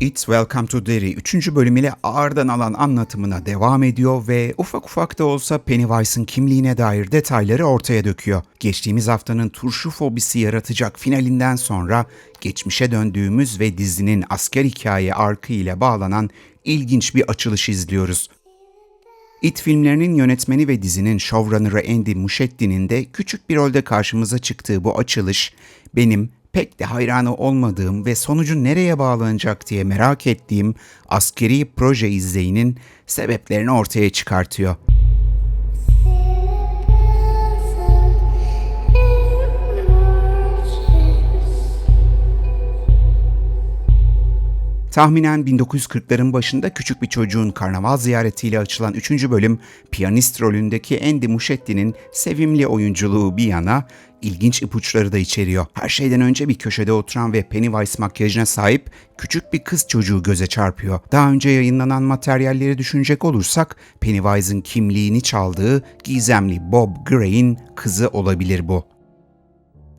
It's Welcome to Derry 3. bölüm ile ağırdan alan anlatımına devam ediyor ve ufak ufak da olsa Pennywise'ın kimliğine dair detayları ortaya döküyor. Geçtiğimiz haftanın turşu fobisi yaratacak finalinden sonra geçmişe döndüğümüz ve dizinin asker hikaye arkı ile bağlanan ilginç bir açılış izliyoruz. It filmlerinin yönetmeni ve dizinin showrunner'ı Andy Muschetti'nin de küçük bir rolde karşımıza çıktığı bu açılış benim pek de hayranı olmadığım ve sonucu nereye bağlanacak diye merak ettiğim askeri proje izleyinin sebeplerini ortaya çıkartıyor. Tahminen 1940'ların başında küçük bir çocuğun karnaval ziyaretiyle açılan 3. bölüm, piyanist rolündeki Andy Muschetti'nin sevimli oyunculuğu bir yana, ilginç ipuçları da içeriyor. Her şeyden önce bir köşede oturan ve Pennywise makyajına sahip küçük bir kız çocuğu göze çarpıyor. Daha önce yayınlanan materyalleri düşünecek olursak Pennywise'ın kimliğini çaldığı gizemli Bob Gray'in kızı olabilir bu.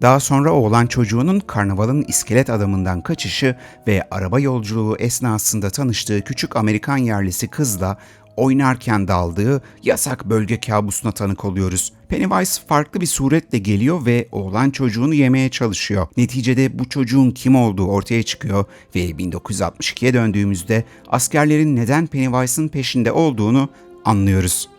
Daha sonra oğlan çocuğunun karnavalın iskelet adamından kaçışı ve araba yolculuğu esnasında tanıştığı küçük Amerikan yerlisi kızla oynarken daldığı yasak bölge kabusuna tanık oluyoruz. Pennywise farklı bir suretle geliyor ve oğlan çocuğunu yemeye çalışıyor. Neticede bu çocuğun kim olduğu ortaya çıkıyor ve 1962'ye döndüğümüzde askerlerin neden Pennywise'ın peşinde olduğunu anlıyoruz.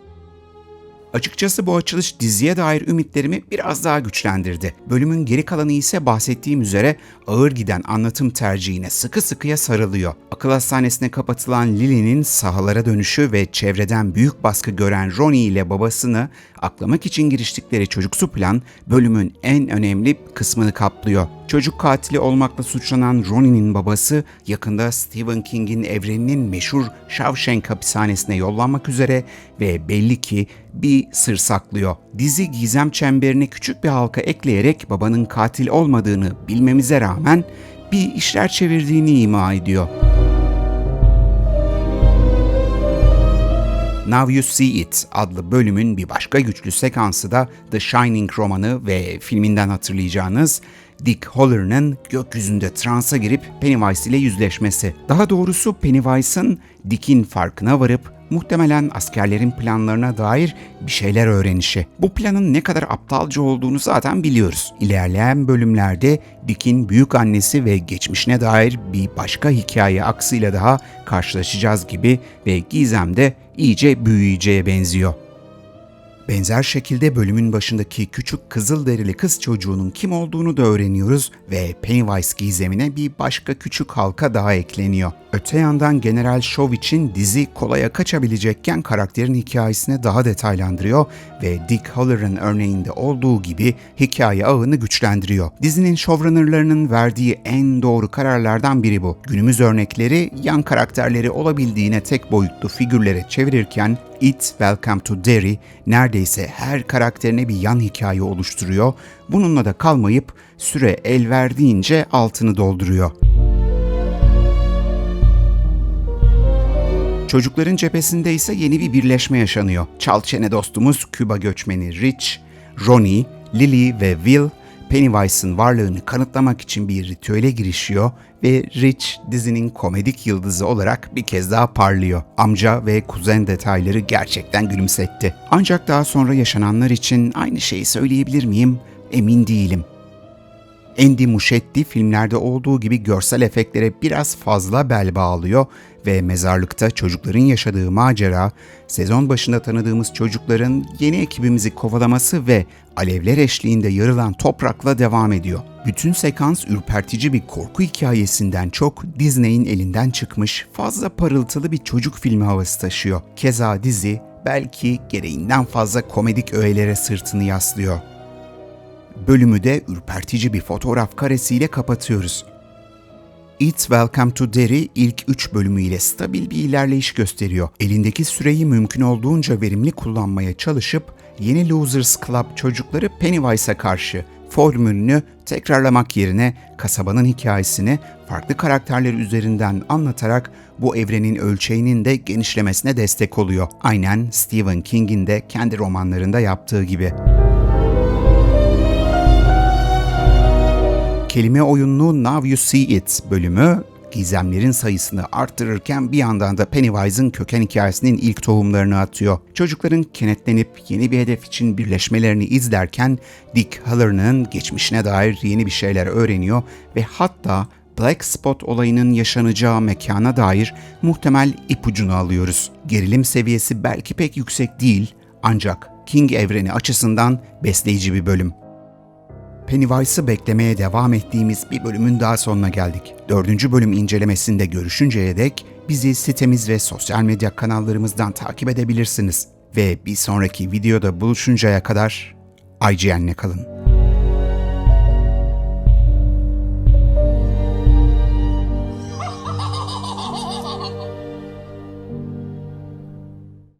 Açıkçası bu açılış diziye dair ümitlerimi biraz daha güçlendirdi. Bölümün geri kalanı ise bahsettiğim üzere ağır giden anlatım tercihine sıkı sıkıya sarılıyor. Akıl hastanesine kapatılan Lily'nin sahalara dönüşü ve çevreden büyük baskı gören Ronnie ile babasını aklamak için giriştikleri çocuksu plan bölümün en önemli kısmını kaplıyor. Çocuk katili olmakla suçlanan Ronnie'nin babası yakında Stephen King'in evreninin meşhur Shawshank hapishanesine yollanmak üzere ve belli ki bir sır saklıyor. Dizi gizem çemberine küçük bir halka ekleyerek babanın katil olmadığını bilmemize rağmen bir işler çevirdiğini ima ediyor. Now You See It adlı bölümün bir başka güçlü sekansı da The Shining romanı ve filminden hatırlayacağınız Dick Holler'ın gökyüzünde transa girip Pennywise ile yüzleşmesi. Daha doğrusu Pennywise'ın Dick'in farkına varıp muhtemelen askerlerin planlarına dair bir şeyler öğrenişi. Bu planın ne kadar aptalca olduğunu zaten biliyoruz. İlerleyen bölümlerde Dick'in büyük annesi ve geçmişine dair bir başka hikaye aksıyla daha karşılaşacağız gibi ve Gizem de iyice büyüyeceğe benziyor. Benzer şekilde bölümün başındaki küçük kızıl derili kız çocuğunun kim olduğunu da öğreniyoruz ve Pennywise gizemine bir başka küçük halka daha ekleniyor. Öte yandan General Shaw için dizi kolaya kaçabilecekken karakterin hikayesini daha detaylandırıyor ve Dick Haller'ın örneğinde olduğu gibi hikaye ağını güçlendiriyor. Dizinin showrunnerlarının verdiği en doğru kararlardan biri bu. Günümüz örnekleri yan karakterleri olabildiğine tek boyutlu figürlere çevirirken It Welcome to Derry neredeyse her karakterine bir yan hikaye oluşturuyor. Bununla da kalmayıp süre el verdiğince altını dolduruyor. Çocukların cephesinde ise yeni bir birleşme yaşanıyor. Çalçene dostumuz Küba göçmeni Rich, Ronnie, Lily ve Will Pennywise'ın varlığını kanıtlamak için bir ritüele girişiyor ve Rich dizinin komedik yıldızı olarak bir kez daha parlıyor. Amca ve kuzen detayları gerçekten gülümsetti. Ancak daha sonra yaşananlar için aynı şeyi söyleyebilir miyim? Emin değilim. Andy Muschietti filmlerde olduğu gibi görsel efektlere biraz fazla bel bağlıyor ve mezarlıkta çocukların yaşadığı macera, sezon başında tanıdığımız çocukların yeni ekibimizi kovalaması ve alevler eşliğinde yarılan toprakla devam ediyor. Bütün sekans ürpertici bir korku hikayesinden çok Disney'in elinden çıkmış fazla parıltılı bir çocuk filmi havası taşıyor. Keza dizi belki gereğinden fazla komedik öğelere sırtını yaslıyor. Bölümü de ürpertici bir fotoğraf karesiyle kapatıyoruz. It's Welcome to Derry ilk 3 bölümüyle stabil bir ilerleyiş gösteriyor. Elindeki süreyi mümkün olduğunca verimli kullanmaya çalışıp yeni Losers Club çocukları Pennywise'a karşı formülünü tekrarlamak yerine kasabanın hikayesini farklı karakterler üzerinden anlatarak bu evrenin ölçeğinin de genişlemesine destek oluyor. Aynen Stephen King'in de kendi romanlarında yaptığı gibi. Kelime oyunlu Now You See It bölümü gizemlerin sayısını arttırırken bir yandan da Pennywise'ın köken hikayesinin ilk tohumlarını atıyor. Çocukların kenetlenip yeni bir hedef için birleşmelerini izlerken Dick Halloran'ın geçmişine dair yeni bir şeyler öğreniyor ve hatta Black Spot olayının yaşanacağı mekana dair muhtemel ipucunu alıyoruz. Gerilim seviyesi belki pek yüksek değil ancak King evreni açısından besleyici bir bölüm. Pennywise'ı beklemeye devam ettiğimiz bir bölümün daha sonuna geldik. Dördüncü bölüm incelemesinde görüşünceye dek bizi sitemiz ve sosyal medya kanallarımızdan takip edebilirsiniz. Ve bir sonraki videoda buluşuncaya kadar IGN'le kalın.